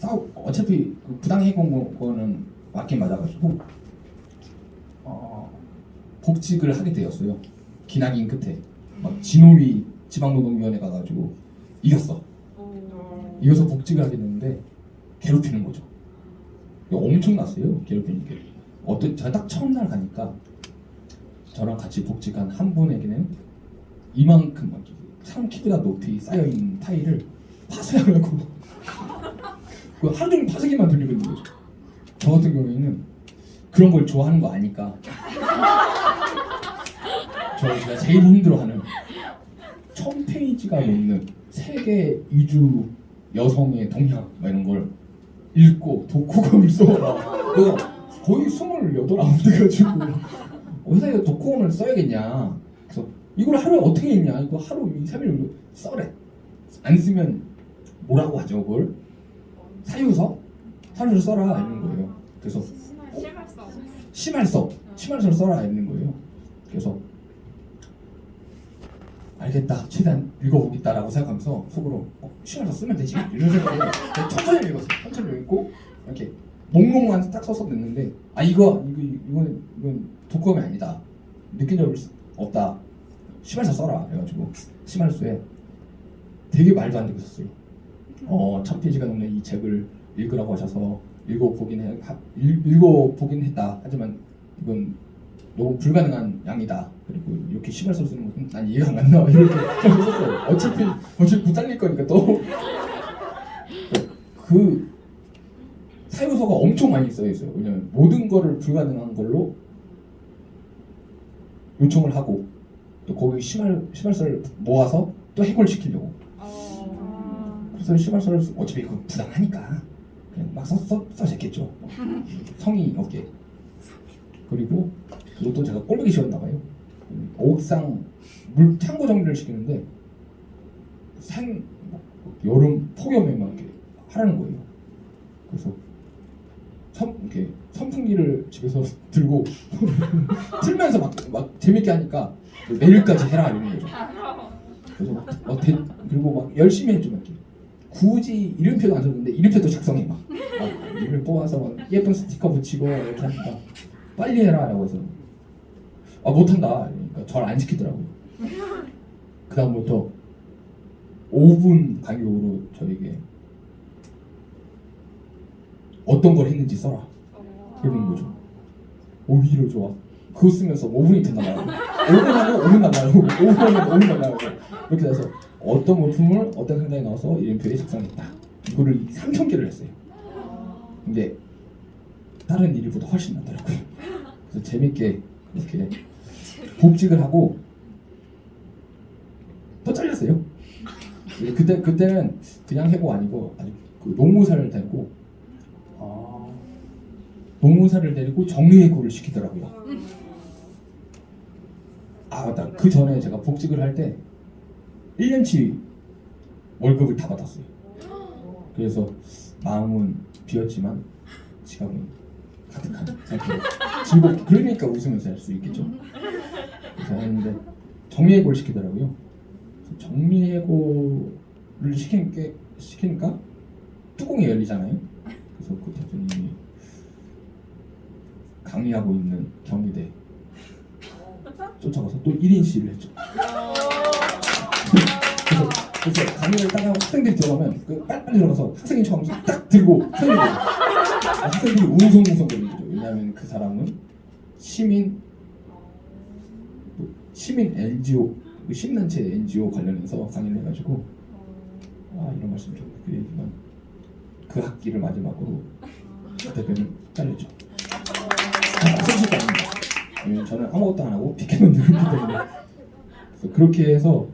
싸우 어차피 그 부당해본 거는 맞긴 맞아가지고 어, 복직을 하게 되었어요. 기나긴 끝에 막 진호위 지방노동위원회 가가지고 이겼어. 이겨서 복직을 하게 됐는데 괴롭히는 거죠. 엄청났어요. 괴롭히는 게. 어떤 제가 딱 처음 날 가니까 저랑 같이 복직한 한 분에게는 이만큼 막 사람 키보다 높이 쌓여 있는 타일을 파쇄하려고 그 하루 종일 파쇄기만 돌리고 있는 거죠. 저 같은 경우에는 그런 걸 좋아하는 거 아니까 저 제가 제일 힘들어하는 천 페이지가 넘는 세계 이주 여성의 동향 막 이런 걸 읽고 독후감을 써라. 내가 거의 스물여덟 아홉 돼가지고 회사에 독후감을 써야겠냐. 그래서 이걸 하루에 어떻게 했냐. 이거 하루 2, 3일 정도 써래. 안 쓰면 뭐라고 하죠 그걸? 사유서? 사유서 써라 이러는 거예요. 그래서 실발성. 심할서 심할서를 써라 이러는 거예요. 그래서 알겠다 최대한 읽어보겠다라고 생각하면서 속으로 어, 심할서 쓰면 되지 이런 생각으로 천천히 읽었어요. 천천히 읽고 이렇게 목록만 딱 써서 냈는데 아 이거 이거 이건 이건 독감이 아니다 느낀 적 없다 심할서 써라 그래가지고 심할서에 되게 말도 안 되고 썼어요. 어, 천 페이지가 넘는 이 책을 읽으라고 하셔서 읽어보긴 해, 읽어보긴 했다. 하지만 이건 너무 불가능한 양이다. 그리고 이렇게 시발서 쓰는 것은 난 이해가 안 간다. 이렇게 썼어요. 어차피 어차피 못 잘릴 거니까 또. 그 사유서가 엄청 많이 써 있어요. 왜냐면 모든 거를 불가능한 걸로 요청을 하고 또 거기 시발 시발서를 모아서 또 해결시키려고. 시발서를 쓰- 어차피 그건 부당하니까. 그냥 막 써, 써, 써졌겠죠. 성의 없게. 그리고 그것도 제가 꼴보기 싫었나 봐요. 음, 옥상 물 창고 정리를 시키는데 산 뭐, 여름 폭염에 막 이렇게 하라는 거예요. 그래서 선, 이렇게 선풍기를 집에서 들고 틀면서 막, 막 재밌게 하니까 내일까지 해라 이러는 거죠. 그래서 막, 막 대, 그리고 막 열심히 해줘 막 이렇게 굳이 이름표도 안 썼는데 이름표도 작성해. 막, 막 이름을 뽑아서 막 예쁜 스티커 붙이고 이렇게 하니까 빨리 해라라고 해서. 아 못한다. 그러니까 절 안 시키더라고요 그 다음부터 5분 간격으로 저에게 어떤 걸 했는지 써라. 이러는 거죠. 오히려 좋아 그거 쓰면서 5분이 더 나가고 5분 하고 5분 나가고. 5분 하고 5분 나가고. 이렇게 돼서 어떤 물품을 어떤 상당에 넣어서 이름표에 작성했다. 이거를 3천 개를 했어요. 근데 다른 일보다 훨씬 낫더라고요. 그래서 재밌게 이렇게 복직을 하고 또 잘렸어요. 그때 그때는 그냥 해고 아니고 아주 그 노무사를 데리고 노무사를 데리고 정리해고를 시키더라고요 아 맞다. 그 전에 제가 복직을 할 때 1년치 월급을 다 받았어요. 그래서 마음은 비었지만 지갑은 가득한 상태로 그러니까 웃으면서 할 수 있겠죠. 그래서 했는데 정리해고를 시키더라고요. 정리해고를 시키니까, 시키니까 뚜껑이 열리잖아요. 그래서 그 대표님이 강의하고 있는 경희대 쫓아가서 또 1인 시위를 했죠. 그래서, 그래서 강의를 따라 학생들이 들어가면 그 빨리빨리 들어가서 학생인 척하면서 딱 들고 학생들이 학생들이 웅성웅성 거리는 거죠. 왜냐하면 그 사람은 시민 뭐 시민 NGO 그 시민단체 NGO 관련해서 강의를 해가지고 아 이런 말씀 좀 드리지만 그 학기를 마지막으로 그 대표는 잘렸죠. 솔직히 아닙니다. 왜냐면 저는 아무것도 안 하고 피켓만 들었기 때문에 그래서 그렇게 해서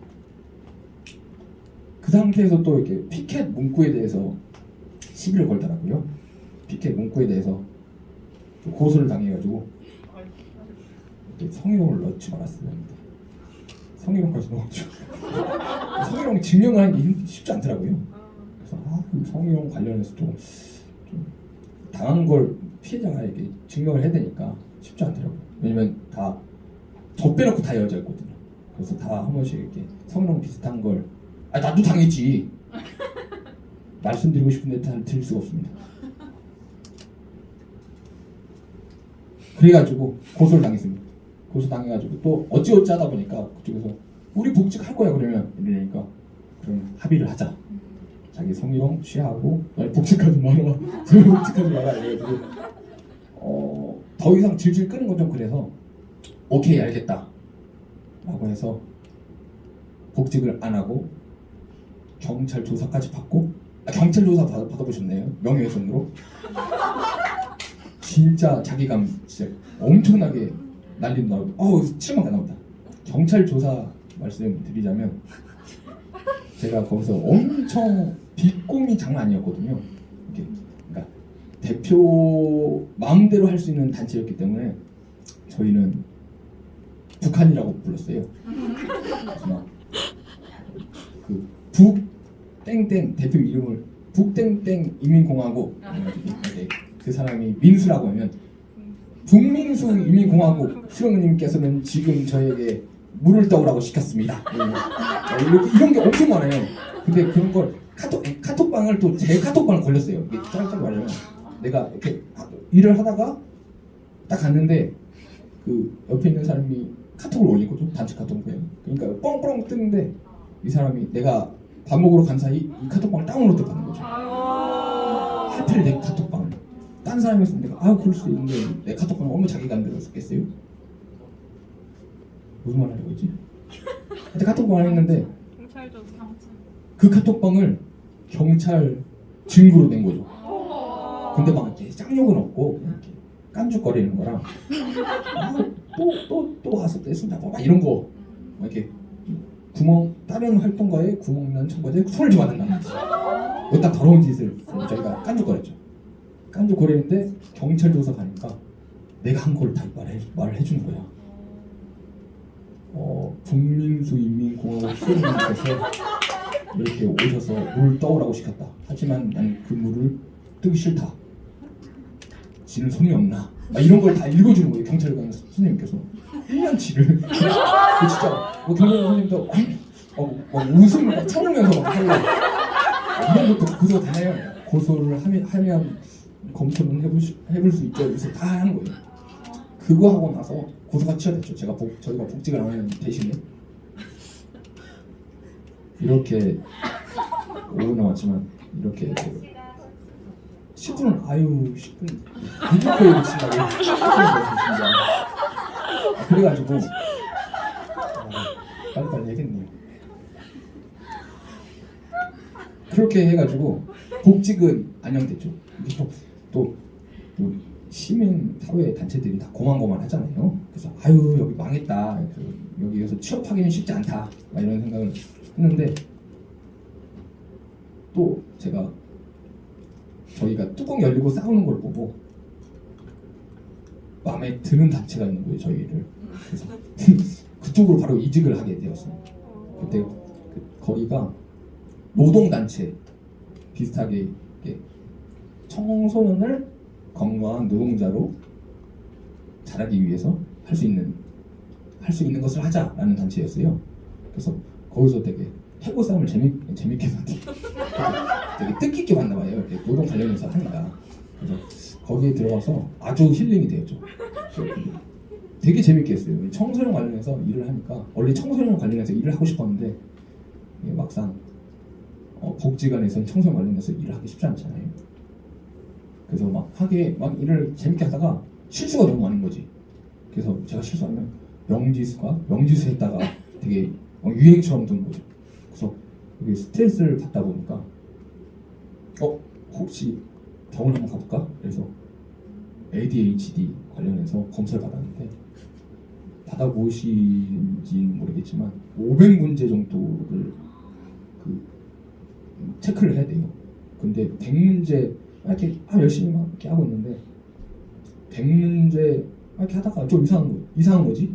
그 상태에서 또 이렇게 피켓 문구에 대해서 시비를 걸더라고요. 피켓 문구에 대해서 또 고소를 당해가지고 성희롱을 넣지 했는데 성희롱까지 넣었죠. 성희롱 증명을 힘- 쉽지 않더라고요. 그래서 아, 그 성희롱 관련해서 좀, 좀 당한 걸 피해자가 이렇게 증명을 해야 되니까 쉽지 않더라고요. 왜냐면 다 저 빼놓고 다 여자였거든요. 그래서 다 한 번씩 이렇게 성희롱 비슷한 걸, 아 나도 당했지. 말씀드리고 싶은데 다 드릴 수가 없습니다. 그래가지고 고소를 당했습니다. 고소 당해가지고 또 어찌어찌 하다 보니까 그쪽에서 우리 복직 할 거야 그러면 이러니까 그럼 합의를 하자. 자기 성희롱 취하고 아니, 복직하지 마라. 복직하지 마라 이래가지고 어, 더 이상 질질 끄는 건 좀 그래서 오케이 알겠다 라고 해서 복직을 안 하고 경찰 조사까지 받고 아, 경찰 조사 받, 받아보셨네요? 명예훼손으로? 진짜 자기감 진짜 엄청나게 날린다 어우 7만 가 나온다. 경찰 조사 말씀드리자면 제가 거기서 엄청 뒷공이 장난 아니었거든요 대표 마음대로 할 수 있는 단체였기 때문에 저희는 북한이라고 불렀어요. 그래서 막그북 땡땡 대표 이름을 북 땡땡 인민공화국 이렇게 그 사람이 민수라고 하면 북민수 인민공화국 수령님께서는 지금 저에게 물을 떠오라고 시켰습니다. 어, 이렇게 이런 게 엄청 많아요. 근데 그런 걸 카톡 카톡방을 또 제 카톡방을 걸렸어요. 짧게 말하면 내가 이렇게 하- 일을 하다가 딱 갔는데 그 옆에 있는 사람이 카톡을 올린 거죠 단체 카톡에 그러니까 뻥뻥 뜨는데 이 사람이 내가 밥 먹으러 간 사이 이 카톡방을 다운로드 받는 거죠. 하필 내 카톡방을 딴 사람이었으면 내가 아 그럴 수 있는데 내 카톡방을 얼마나 자기가 안 들었겠어요? 무슨 말 하려고 했지? 근데 카톡방을 했는데. 그 카톡방을 경찰 증거로 낸 거죠 근데 막 이렇게 짱욕은 없고 이렇게 깐죽거리는 거랑 또또 또 와서 떼쓴다 막 이런 거. 막 이렇게 구멍 다른 활동가에 구멍 난 청바지에 손을 집어넣는다 어디다 더러운 짓을 저희가 깐죽거렸죠. 깐죽거리는데 경찰 조사 가니까 내가 한걸다 말해 말을 해준 거야. 어 북민수 인민공화국 수령님께서 이렇게 오셔서 물을 떠오라고 시켰다. 하지만 난 그 물을 뜨기 싫다 지는 손이 없나? 막 이런 걸 다 읽어주는 거예요 경찰관 선생님께서. 1년치를. 그 진짜. 뭐 경찰관 선생님도 어, 막 웃음을 막 참으면서 막 하고. 이런 것도 고소 다 해요. 고소를 하면, 하면 검토는 해볼 수, 해볼 수 있죠. 그래서 다 하는 거예요. 그거 하고 나서 고소가 취하됐죠. 제가 복, 저희가 복직을 안 하는 대신에. 이렇게 5분 남았지만 이렇게 그 10분은 아유 10분. 누구 거에 미친다고. 10분이 진짜 아, 그래가지고 아, 빨리빨리 해야겠네요. 그렇게 해가지고 복직은 안녕됐죠. 또, 또, 또 시민 사회 단체들이 다 고만고만 하잖아요. 그래서 아유 여기 망했다. 여기에서 취업하기는 쉽지 않다. 막 이런 생각을 했는데 또 제가 저희가 뚜껑 열리고 싸우는 걸 보고 마음에 드는 단체가 있는 거예요 저희를. 그래서 그쪽으로 바로 이직을 하게 되었어요 그때 그 거기가 노동단체 비슷하게 청소년을 건강한 노동자로 자라기 위해서 할 수 있는 할 수 있는 것을 하자라는 단체였어요. 그래서 거기서 되게 해고 싸움을 재미 재밌게 봤대요 되게 뜻깊게 봤나 봐요. 노동 관련해서 하니까. 그래서 거기에 들어가서 아주 힐링이 되었죠. 되게 재밌게 했어요. 청소년 관련해서 일을 하니까 원래 청소년 관련해서 일을 하고 싶었는데 막상 어, 복지관에서는 청소년 관련해서 일을 하기 쉽지 않잖아요. 그래서 막 하게 막 일을 재밌게 하다가 실수가 너무 많은 거지. 그래서 제가 실수하면 명지수가 명지수 했다가 되게 어, 유행처럼 된 거죠. 이게 스트레스를 받다 보니까 어 혹시 병원 한번 가볼까? 그래서 ADHD 관련해서 검사를 받았는데 받아보신지는 모르겠지만 500문제 정도를 그 체크를 해야 돼요. 근데 100문제 이렇게 아 열심히 막 이렇게 하고 있는데 100문제 이렇게 하다가 좀 이상한 거 이상한 거지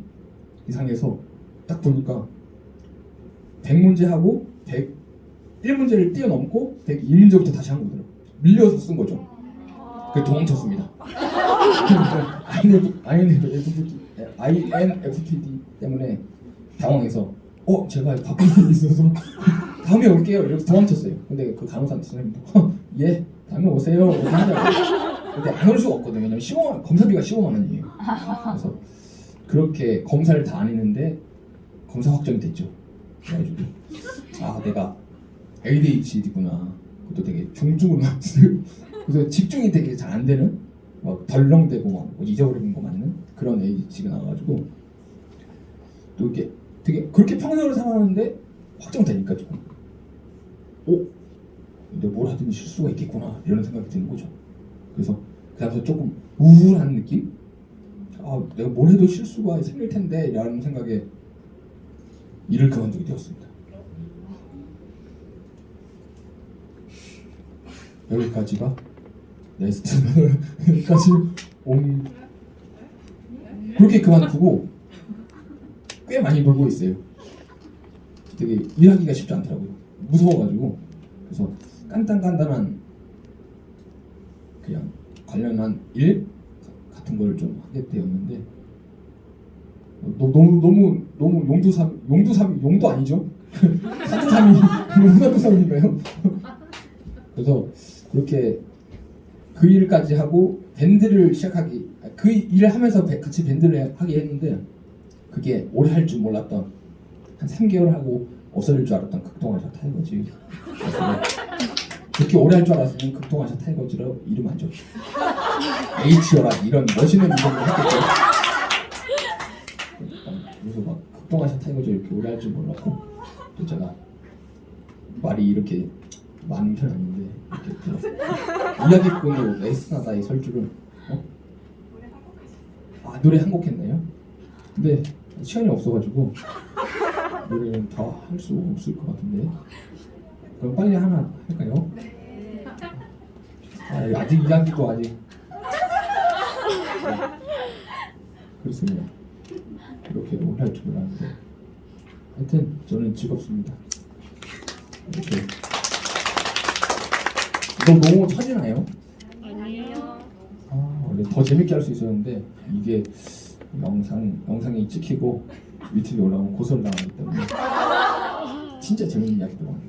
이상해서 딱 보니까 100문제 하고 101문제를 뛰어넘고 102문제부터 다시 한 거더라고요. 밀려서 쓴 거죠. 그 도망쳤습니다. INFP, INFPD 때문에 당황해서 어 제가 바쁜 일이 있어서 다음에 올게요. 이렇게 도망쳤어요. 근데 그 간호사 선생님도 예 다음에 오세요. 근데 안 올 수가 없거든요. 왜냐면 15만 검사비가 15만 원이에요. 그래서 그렇게 검사를 다 안 했는데 검사 확정이 됐죠. 그래가지고 아 내가 ADHD구나. 그것도 되게 중증으로 나왔어요. 그래서 집중이 되게 잘 안 되는 막 덜렁대고 막뭐 잊어버리는 거 맞는 그런 ADHD가 나와가지고 또 이렇게 되게 그렇게 평생을 살았는데 확정되니까 조금 오 내가 뭘 하든 실수가 있겠구나 이런 생각이 드는 거죠. 그래서 그다음부터 조금 우울한 느낌? 아 내가 뭘 해도 실수가 생길 텐데 라는 생각에 일을 그만두게 되었습니다. 여기까지가 네스트까지 온 그렇게 그만두고 꽤 많이 놀고 있어요. 되게 일하기가 쉽지 않더라고요. 무서워가지고 그래서 간단간단한 그냥 관련한 일 같은 걸 좀 하게 되었는데 너, 너무 너무 너무 용두삼 용두삼 용도 아니죠? 사두삼이 용사두삼인가요? 그래서 그렇게 그 일까지 하고 밴드를 시작하기 그 일을 하면서 배- 같이 밴드를 하게 했는데 그게 오래 할 줄 몰랐던 한 3개월 하고 없어질 줄 알았던 극동아시아 타이거즈. 그렇게 오래 할 줄 알았으면 극동아시아 타이거즈로 이름 안 줬죠 H여라 이런 멋있는 이름을 했겠죠. 그래서 막 극동아시아 타이거즈 이렇게 오래 할 줄 몰랐고 또 제가 말이 이렇게 많은 편 아닌데 이렇게 또 이야기꾼으로 레스나다의 설주를 어? 아 노래 한 곡 했나요? 근데 시간이 없어가지고 노래는 다 할 수 없을 것 같은데 그럼 빨리 하나 할까요? 아 아직 이야기도 아직 네. 그렇습니다 이렇게 오래 할줄 몰랐는데 하여튼 저는 즐겁습니다 이렇게 이거 너무 처지나요? 아니요. 아, 원래 더 재밌게 할 수 있었는데 이게 영상 영상이 찍히고 유튜브에 올라오면 고소를 당하기 때문에 진짜 재밌는 이야기도 많은데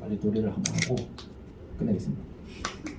빨리 노래를 한번 하고 끝내겠습니다.